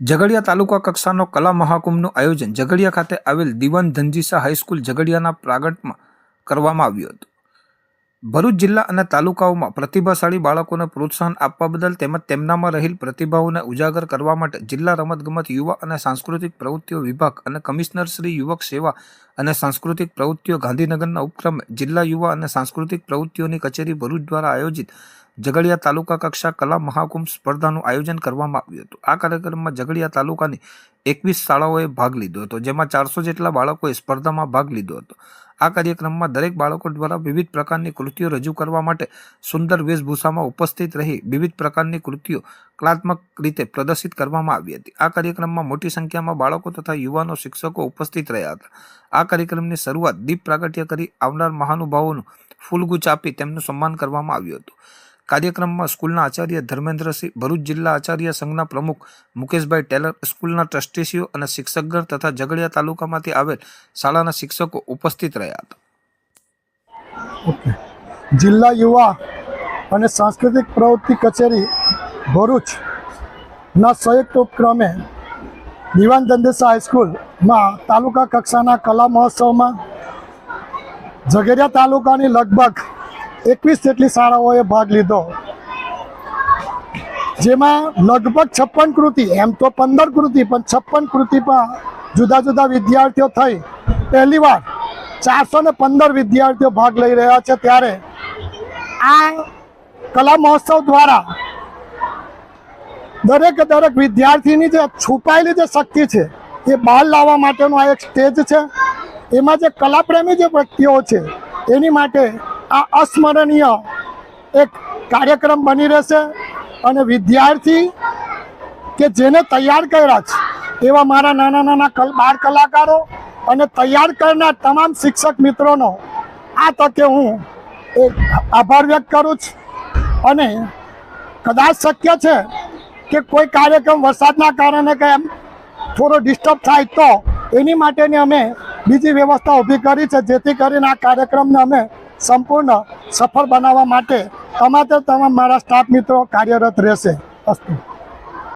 ઝઘડિયા તાલુકા કક્ષાનો કલા મહાકુંભનું આયોજન ઝઘડિયા ખાતે આવેલ દીવાન ધનજીસા હાઈસ્કૂલ ઝઘડિયાના પ્રાગટમાં કરવામાં આવ્યું હતું. ભરૂચ જિલ્લા અને તાલુકાઓમાં પ્રતિભાશાળી બાળકોને પ્રોત્સાહન આપવા બદલ તેમજ તેમનામાં રહેલ પ્રતિભાઓને ઉજાગર કરવા માટે જિલ્લા રમતગમત યુવા અને સાંસ્કૃતિક પ્રવૃત્તિઓ વિભાગ અને કમિશનર શ્રી યુવક સેવા અને સાંસ્કૃતિક પ્રવૃત્તિઓ ગાંધીનગરના ઉપક્રમે જિલ્લા યુવા અને સાંસ્કૃતિક પ્રવૃત્તિઓની કચેરી ભરૂચ દ્વારા આયોજિત ઝઘડિયા તાલુકા કક્ષા કલા મહાકુંભ સ્પર્ધાનું આયોજન કરવામાં આવ્યું હતું. આ કાર્યક્રમમાં ઝઘડિયા તાલુકાની એકવીસ શાળાઓએ ભાગ લીધો હતો, જેમાં ચારસો જેટલા બાળકોએ સ્પર્ધામાં ભાગ લીધો હતો. આ કાર્યક્રમમાં દરેક બાળકો દ્વારા વિવિધ પ્રકારની કૃતિઓ રજૂ કરવા માટે સુંદર વેશભૂષામાં ઉપસ્થિત રહી વિવિધ પ્રકારની કૃતિઓ કલાત્મક રીતે પ્રદર્શિત કરવામાં આવી હતી. આ કાર્યક્રમમાં મોટી સંખ્યામાં બાળકો તથા યુવાનો શિક્ષકો ઉપસ્થિત રહ્યા હતા. આ કાર્યક્રમની શરૂઆત દીપ પ્રાગટ્ય કરી આવનાર મહાનુભાવોનું ફૂલગુચ્છ આપી તેમનું સન્માન કરવામાં આવ્યું હતું. કાર્યક્રમમાં સ્કૂલના આચાર્ય ધર્મેન્દ્રસિંહ, ભરૂચ જિલ્લા આચાર્ય સંઘના પ્રમુખ મુકેશભાઈ ટેલર, સ્કૂલના ટ્રસ્ટીસીઓ અને શિક્ષકગણ તથા ઝઘડિયા તાલુકામાંથી આવેલ શાળાના શિક્ષકો ઉપસ્થિત રહ્યા હતા. જિલ્લા યુવા અને સાંસ્કૃતિક પ્રવૃત્તિ કચેરી ભરૂચના સંયુક્ત ઉપક્રમે દિવાન દંદેસા હાઈસ્કૂલમાં તાલુકા કક્ષાના કલા મહોત્સવમાં ઝઘેરિયા તાલુકાની લગભગ એકવીસ જેટલી શાળાઓએ ભાગ લીધો. જેમાં લગભગ છપ્પન કૃતિ, એમ તો પંદર કૃતિ, પણ છપ્પન કૃતિમાં જુદા જુદા વિદ્યાર્થીઓ થઈ. પહેલીવાર ચારસો ને પંદર વિદ્યાર્થીઓ ભાગ લઈ રહ્યા છે ત્યારે આ કલા મહોત્સવ દ્વારા દરેક દરેક વિદ્યાર્થીની જે છુપાયેલી જે શક્તિ છે, એ બહાર લાવવા માટેનું આ એક સ્ટેજ છે. એમાં જે કલાપ્રેમી જે વ્યક્તિઓ છે, એની માટે આ અસ્મરણીય એક કાર્યક્રમ બની રહેશે અને વિદ્યાર્થી કે જેને તૈયાર કર્યા છે, એવા મારા નાના નાના કલ, બાળ કલાકારો અને તૈયાર કરનાર તમામ શિક્ષક મિત્રોનો આ તકે હું એક આભાર વ્યક્ત કરું છું. અને કદાચ શક્ય છે કે કોઈ કાર્યક્રમ વરસાદના કારણે કે એમ થોડો ડિસ્ટર્બ થાય તો એની માટેની અમે બીજી વ્યવસ્થા ઊભી કરી છે, જેથી કરીને આ કાર્યક્રમને અમે સંપૂર્ણ સફળ બનાવવા માટે તમારે તમામ મારા સ્ટાફ મિત્રો કાર્યરત રહેશે. અસ્તુ.